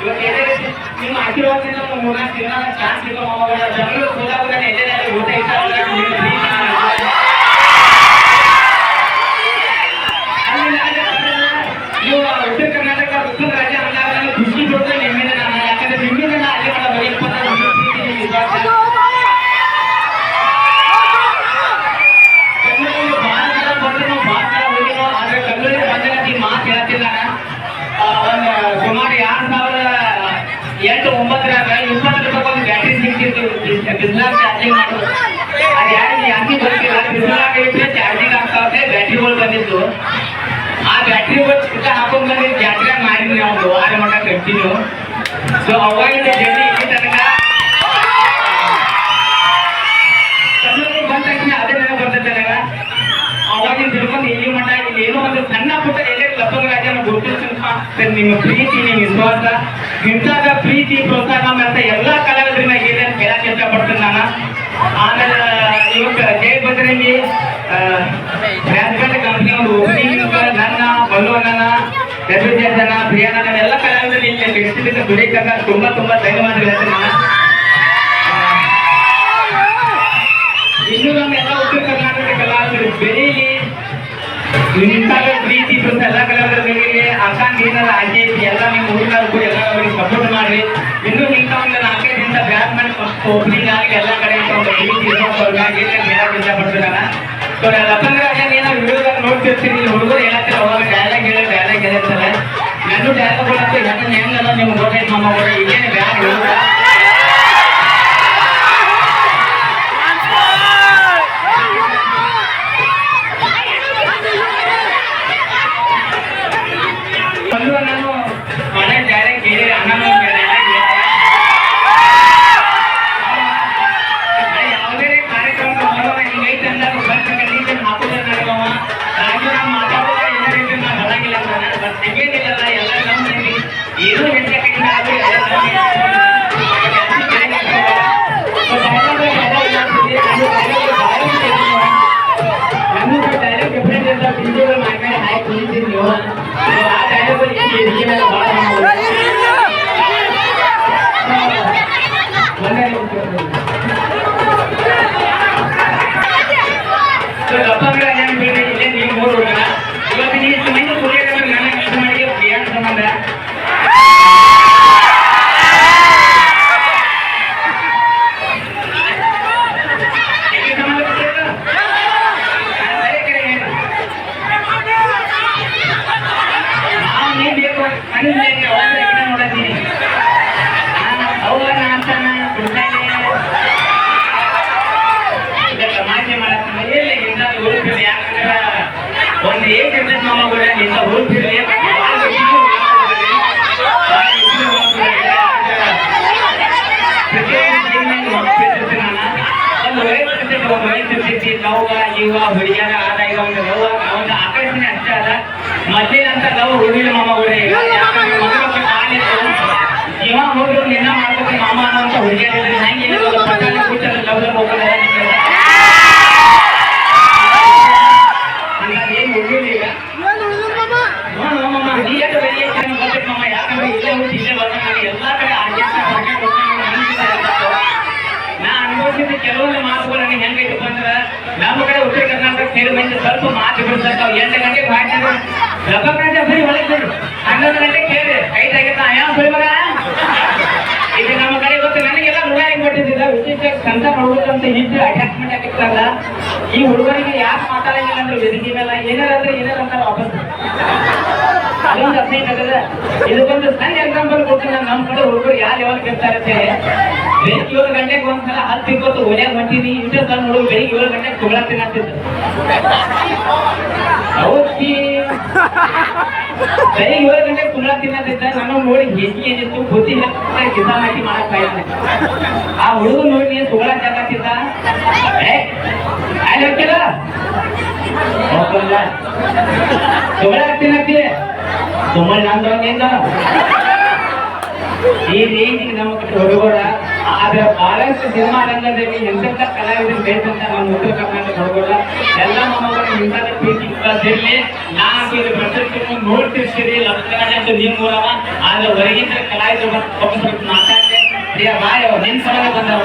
ನಿಮ್ಮ ಆಶೀರ್ವಾದದಿಂದ ಮೂರ್ನಾಲ್ಕು ದಿನ ಚಾನ್ಸ್ ಸಿಗೋ ಬೆಂಗಳೂರು ಹೋದಾಗ ಎಲ್ಲೇ ಊಟ ಇಷ್ಟ ಬಿಸ್ಲಾಗ ಚಾರ್ಜಿಂಗ್ ಮಾಡೋದು ಅದು ಯಾರಿಗೆ ಯಾಕೆ ಬರ್ತಿಲ್ಲ ಬಿಸ್ಲಾಗ ಚಾರ್ಜಿಂಗ್ ಆಗ್ತಾವೆ ಬ್ಯಾಟ್ರಿಗಳು ಬಂದಿದ್ದು ಆ ಬ್ಯಾಟ್ರಿಗಳು ಚಿಕ್ಕ ಹಾಕೊಂಡ್ ಬಂದು ಜಾತ್ರೆ ಮಾಡಿದ್ವಿ ನಾವು ವಾರ ಮಟ್ಟ ಕಂಟಿನ್ಯೂ ಸೊ ಅವಾಗಿಂದ ರಾಜನ ಸರ್ ನಿಮ್ಮ ಪ್ರೀತಿ ನಿಮ್ಮ ವಿಶ್ವಾಸ ನಿಂತಾಗ ಪ್ರೀತಿ ಪ್ರೋತ್ಸಾಹ ಮತ್ತೆ ಎಲ್ಲಾ ಕಲಾವಿದರ ಮ್ಯಾಗ ಅಂತ ಹೇಳಕ್ ಇಷ್ಟಪಡ್ತೀನಿ ನಾನು. ಆಮೇಲೆ ಇವತ್ತು ಜಯ ಬದ್ರಂಗಿ ರಾಜಕಾರಣ ಕಂಪನಿ ಓಪನಿಂಗ್ ನನ್ನ ಬಲ್ಲವಣ್ಣನ ರವಿಚಂದ್ರನ ಪ್ರಿಯಾನ ಎಲ್ಲ ಕಲಾವಿದರು ಇಲ್ಲಿ ಬಿಡಿಸಿದ ದುಡಿಕಂತ ತುಂಬಾ ತುಂಬಾ ಧನ್ಯವಾದಗಳು ಹೇಳ್ತೀನಿ ನಾನು. ಇನ್ನು ನಮ್ಮೆಲ್ಲ ಉತ್ತರ ಕರ್ನಾಟಕದ ಕಲಾವಿದರು ಬೆಳೀಲಿ ನಿಂತಾಗ ಅಕ್ಕ ನೀರಲ್ಲ ಎಲ್ಲ ನಿಮ್ಮ ಹುಡುಗರು ಕೂಡ ಎಲ್ಲ ಅವ್ರಿಗೆ ಸಪೋರ್ಟ್ ಮಾಡಿ ಇನ್ನು ನಿಂತ ಒಂದು ನಾಲ್ಕೈದು ದಿವಸ ಬ್ಯಾಕ್ ಮಾಡಿ ಫಸ್ಟ್ ಓಪನಿಂಗ್ ಆಗಿ ಎಲ್ಲ ಕಡೆ ನಾನು ಸೊ ಲಪ್ಪಂದ್ರ ಏನೋ ವಿಡಿಯೋದಾಗ ನೋಡ್ತಿರ್ತೀನಿ. ಹುಡುಗರು ಹೇಳತ್ತೀರ, ಅವಾಗ ಡೈಲಾಗ್ ಹೇಳಿ ಡೈಲಾಗ್ ಹೇಳಿರ್ತಾರೆ ನನ್ನ ಡೈಲಾಗ್ ಅಂತ ಹೆಂಗ ಹೆಂಗಲ್ಲ ನಿಮ್ಗೆ ಗೊತ್ತೈತೆ ನಮ್ಮ ಕೂಡ ಇಂಥ ಹುಡುಗರು ಒಂದು ವಯಸ್ಸಿರ್ತೈತಿ ಒಂದು ವಯಸ್ಸಿರ್ತೈತಿ ಲವ್ವ ಇವ ಹುಡುಗಿಯರ ಆದ ಈಗ ಒಂದು ಲವ್ ಒಂದು ಆಕರ್ಷಣೆ ಅಷ್ಟೇ ಅದ ಮೊದಲಿನಂತ ಲವ್ ಹುಡುಗಿನ ಮಾಮ ಕೂಡ ಸ್ವಲ್ಪ ಮಾತು ಬಿಡ್ತಾರೆ ಎಂಟು ಗಂಟೆಗೆ ಹಾಕಿದ್ರೆ ಲಬ್ಬಕ್ಕಂತ ಬರೀ ಒಳಗೆ ಬಿಡ್ರಿ ಹನ್ನೊಂದು ಕೇಳಿ ಐದು ಆಗಿತ್ತ ಯಾವ ಬರೀ ಮಗ? ಇದು ನಮ್ಮ ಕಡೆ ಗೊತ್ತು, ನನಗೆಲ್ಲ ಋಣ ಕೊಟ್ಟಿದ್ದಿಲ್ಲ ವಿಶೇಷ ಕಂತ ಮಾಡ್ಬೇಕಂತ ಇದ್ದು ಅಟ್ಯಾಚ್ಮೆಂಟ್ ಆಗಿತ್ತಲ್ಲ ಈ ಹುಡುಗರಿಗೆ ಯಾಕೆ ಮಾತಾಡಂಗಿಲ್ಲ ಅಂದ್ರೆ ವೇದಿಕೆ ಮೇಲೆ ಏನಾರ ಅಂದ್ರೆ ಏನಾರ ಅಂತ ವಾಪಸ್. ಅದೊಂದು ಹದಿನೈದು ಆಗದ. ಇದಕ್ಕೊಂದು ಸಣ್ಣ ಎಕ್ಸಾಂಪಲ್ ಕೊಡ್ತೀನಿ ನಮ್ಮ ಕಡೆ ಹುಡುಗರು ಯಾರು ಯಾವಾಗ ಹೇಳಿ. ಬೆಳಿಗ್ಗೆ ಏಳು ಗಂಟೆಗೆ ಒಂದ್ಸಲ ಹತ್ತು ಇಪ್ಪತ್ತು ಓನ್ಯಾಗ ಹೊಂಟೀನಿ ಇಷ್ಟು ಸಣ್ಣ ಹುಡುಗ ಬೆಳಿಗ್ಗೆ ಏಳು ಗಂಟೆಗೆ ತುಗಳಕ್ ತಿನ್ನತ್ತಿದ್ದ. ಅವತ್ತಿ ಬೆಳಿಗ್ಗೆ ಏಳು ಗಂಟೆಗೆ ತುಗಳಕ್ ತಿನ್ನತ್ತಿದ್ದ ನನ್ನ ನೋಡಿ ಹೆಜ್ಜೆ ಏನಿತ್ತು ಬುದ್ಧಿ ಕಿಸಾಮತಿ ಮಾಡಕ್ ಇದ್ದೆ ಆ ಹುಡುಗ ನೋಡಿ ನೀನು ತುಗಳಕ್ ಜಾಗತ್ತಿದ್ದ ಅಲ್ಲಿ ಹಂಗಿಂದ ಈ ರೇಂಜಿಗೆ ನಮ್ಮ ಕಡೆ ಹುಡುಗರ ಆದ್ರೆ ಬಹಳಷ್ಟು ಸಿನಿಮಾ ರಂಗದಲ್ಲಿ ಎಂತೆಂಥ ಕಲಾವಿದರು ಬೇಕಂತ ನಮ್ಮ ಉತ್ತರ ಕರ್ನಾಟಕ ಹುಡುಗರ ಎಲ್ಲ ಮೊಮ್ಮಗಳು ನಿಮ್ಮೆಲ್ಲ ಪ್ರೀತಿ ಇರ್ಲಿ ನಾನು ನೋಡ್ತಿರ್ತೀರಿ. ಲಕ್ಷಣ ಅಂತ ನೀವು ಮೂಲವ. ಆದ್ರೆ ಹೊರಗಿಂದ ಕಲಾವಿದರು ಬಂದು ಸ್ವಲ್ಪ ಮಾತಾಡಿದೆ, ಪ್ರಿಯ ಬಾಯ್ ನಿನ್ ಸಲಗ ಬಂದವ